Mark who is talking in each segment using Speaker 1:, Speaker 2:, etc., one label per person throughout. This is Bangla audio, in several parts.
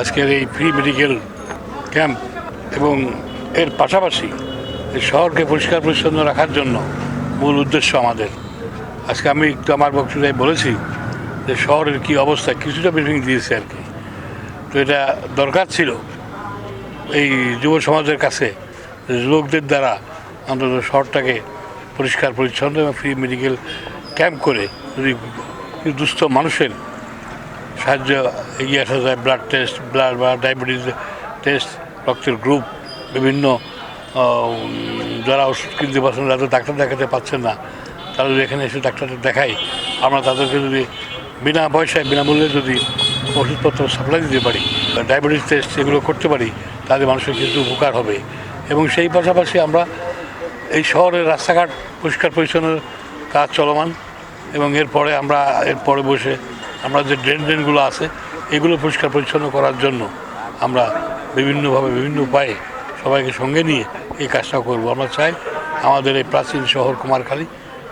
Speaker 1: আজকের এই ফ্রি মেডিকেল ক্যাম্প এবং এর পাশাপাশি শহরকে পরিষ্কার পরিচ্ছন্ন রাখার জন্য মূল উদ্দেশ্য আমাদের। আজকে আমি একটু আমার বক্তৃতায় বলেছি যে শহরের কি অবস্থা, কিছুটা ব্রিফিং দিয়েছে আর কি। তো এটা দরকার ছিল এই যুব সমাজের কাছে যে লোকদের দ্বারা অন্তত শহরটাকে পরিষ্কার পরিচ্ছন্ন এবং ফ্রি মেডিকেল ক্যাম্প করে যদি দুস্থ মানুষের সাহায্য এগিয়ে আসা যায় ব্লাড টেস্ট ব্লাড বা ডায়াবেটিস টেস্ট রক্তের গ্রুপ বিভিন্ন যারা ওষুধ কিনতে পারছেন যাদের ডাক্তার দেখাতে পাচ্ছেন না। তারা যদি এখানে এসে ডাক্তারদের দেখাই আমরা তাদেরকে যদি বিনা পয়সায় বিনামূল্যে যদি ওষুধপত্র সাপ্লাই দিতে পারি ডায়াবেটিস টেস্ট এগুলো করতে পারি, তাহলে মানুষের কিন্তু উপকার হবে। এবং সেই পাশাপাশি আমরা এই শহরের রাস্তাঘাট পরিষ্কার পরিচ্ছন্নের কাজ চলমান এবং এরপরে আমরা, এরপরে বসে আমরা যে ড্রেন ড্রেনগুলো আছে, এগুলো পরিষ্কার পরিচ্ছন্ন করার জন্য আমরা বিভিন্নভাবে বিভিন্ন উপায়ে সবাইকে সঙ্গে নিয়ে এই কাজটা করব। আমরা চাই আমাদের এই প্রাচীন শহর কুমারখালী,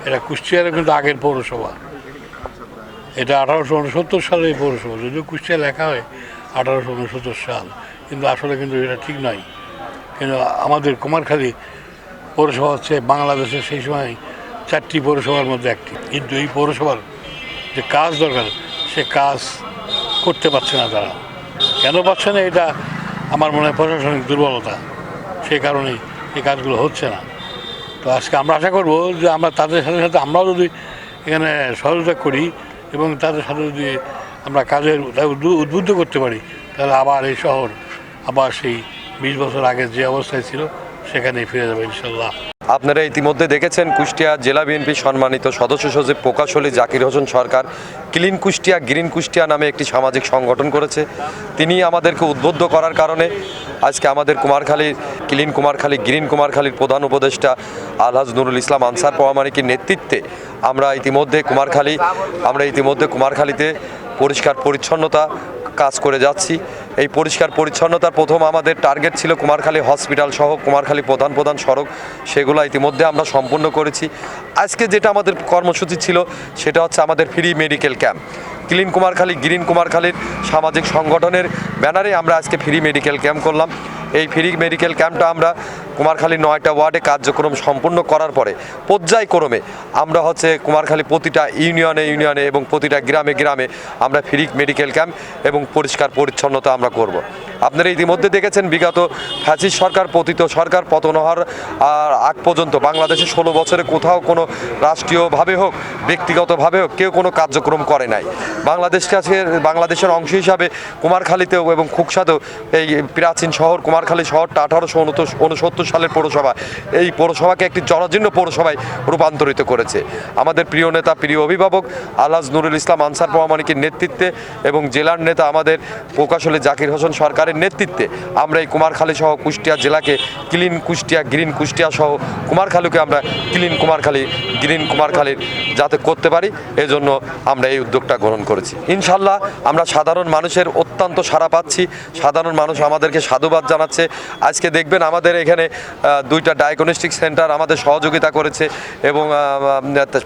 Speaker 1: এটা কুষ্টিয়ারও কিন্তু আগের পৌরসভা। এটা আঠারোশো উনসত্তর সালে এই পৌরসভা, যদিও কুষ্টিয়া লেখা হয় আঠারোশো উনসত্তর সাল, কিন্তু আসলে কিন্তু এটা ঠিক নয়। কিন্তু আমাদের কুমারখালী পৌরসভা হচ্ছে বাংলাদেশের সেই সময় চারটি পৌরসভার মধ্যে একটি। কিন্তু এই পৌরসভার যে কাজ দরকার সে কাজ করতে পারছে না তারা। কেন পারছে না এটা আমার মনে হয় প্রশাসনিক দুর্বলতা। সেই কারণেই এই কাজগুলো হচ্ছে না। তো আজকে আমরা আশা করব যে আমরা তাদের সাথে সাথে আমরাও যদি এখানে সহযোগিতা করি এবং তাদের সাথে যদি আমরা কাজের উদ্বুদ্ধ করতে পারি, তাহলে আবার এই শহর, আবার সেই বিশ বছর আগে যে অবস্থায় ছিল, সেখানেই ফিরে যাবে ইনশাল্লাহ।
Speaker 2: আপনারা ইতিমধ্যে দেখেছেন কুষ্টিয়া জেলা বিএনপি সম্মানিত সদস্য সচিব প্রকাশলী জাকির হোসেন সরকার ক্লিন কুষ্টিয়া, গ্রিন কুষ্টিয়া নামে একটি সামাজিক সংগঠন করেছে। তিনি আমাদেরকে উদ্বুদ্ধ করার কারণে আজকে আমাদের কুমারখালী ক্লিন কুমারখালী, গ্রিন কুমারখালীর প্রধান উপদেষ্টা আলহাজ নুরুল ইসলাম আনসার পরামানিকের নেতৃত্বে আমরা ইতিমধ্যে কুমারখালী, আমরা ইতিমধ্যে কুমারখালীতে পরিষ্কার পরিচ্ছন্নতা কাজ করে যাচ্ছি। এই পরিষ্কার পরিচ্ছন্নতার প্রথম আমাদের টার্গেট ছিল কুমারখালী হসপিটাল সহ কুমারখালী প্রধান প্রধান সড়ক, সেগুলো ইতিমধ্যে আমরা সম্পূর্ণ করেছি। আজকে যেটা আমাদের কর্মসূচি ছিল, সেটা হচ্ছে আমাদের free medical camp clean Kumarkhali green কুমারখালীর সামাজিক সংগঠনের ব্যানারে আমরা আজকে ফ্রি মেডিকেল ক্যাম্প করলাম। এই ফ্রি মেডিকেল ক্যাম্পটা আমরা কুমারখালী নয়টা ওয়ার্ডে কার্যক্রম সম্পূর্ণ করার পরে পর্যায়ক্রমে আমরা হচ্ছে কুমারখালী প্রতিটা ইউনিয়নে ইউনিয়নে এবং প্রতিটা গ্রামে গ্রামে আমরা ফ্রি মেডিকেল ক্যাম্প এবং পরিষ্কার পরিচ্ছন্নতা আমরা করব। আপনারা ইতিমধ্যে দেখেছেন, বিগত ফ্যাসিস সরকার, পতিত সরকার পতন হওয়ার আগ পর্যন্ত বাংলাদেশে ষোলো বছরে কোথাও কোনো রাষ্ট্রীয়ভাবে হোক, ব্যক্তিগতভাবে হোক, কেউ কোনো কার্যক্রম করে নাই। বাংলাদেশ কাছে, বাংলাদেশের অংশ হিসাবে কুমারখালীতেও এবং খুকসাতেও এই প্রাচীন শহর, কুমারখালী শহরটা আঠারোশো উনসত্তর সালের পৌরসভা, এই পৌরসভাকে একটি জরাজীর্ণ পৌরসভায় রূপান্তরিত করেছে। আমাদের প্রিয় নেতা, প্রিয় অভিভাবক আলহাজ নুরুল ইসলাম আনসার প্রমাণিকের নেতৃত্বে এবং জেলার নেতা আমাদের প্রকাশলে জাকির হোসেন সরকারের নেতৃত্বে আমরা এই কুমারখালী সহ কুষ্টিয়া জেলাকে ক্লিন কুষ্টিয়া, গ্রিন কুষ্টিয়া সহ কুমারখালীকে আমরা ক্লিন কুমারখালী, গ্রিন কুমারখালীর যাতে করতে পারি, এজন্য আমরা এই উদ্যোগটা গ্রহণ করেছি। ইনশাল্লাহ আমরা সাধারণ মানুষের অত্যন্ত সাড়া পাচ্ছি। সাধারণ মানুষ আমাদেরকে সাধুবাদ জানাচ্ছে। আজকে দেখবেন আমাদের এখানে দুইটা ডায়াগনস্টিক সেন্টার আমাদের সহযোগিতা করেছে এবং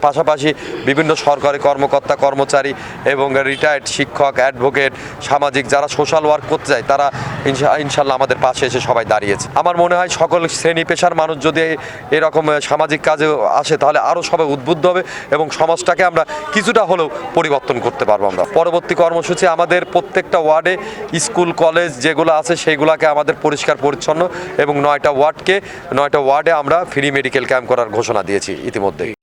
Speaker 2: পাশাপাশি বিভিন্ন সরকারি কর্মকর্তা, কর্মচারী এবং রিটায়ার্ড শিক্ষক অ্যাডভোকেট সামাজিক যারা সোশ্যাল ওয়ার্ক করতে যায় তারা ইনশাল্লাহ আমাদের পাশে এসে সবাই দাঁড়িয়েছে। আমার মনে হয় সকল শ্রেণি পেশার মানুষ যদি এরকম সামাজিক কাজে আসে, তাহলে আরও সবাই উদ্বুদ্ধ হবে এবং সমাজটাকে আমরা কিছুটা হলেও পরিবর্তন করতে পারব আমরা। পরবর্তী কর্মসূচি আমাদের প্রত্যেকটা ওয়ার্ডে, স্কুল, কলেজ যেগুলো আছে, সেইগুলোকে আমাদের পরিষ্কার, পরিচ্ছন্ন এবং নয়টা ওয়ার্ডকে, নয়টা ওয়ার্ডে আমরা ফ্রি মেডিকেল ক্যাম্প করার ঘোষণা দিয়েছি ইতিমধ্যে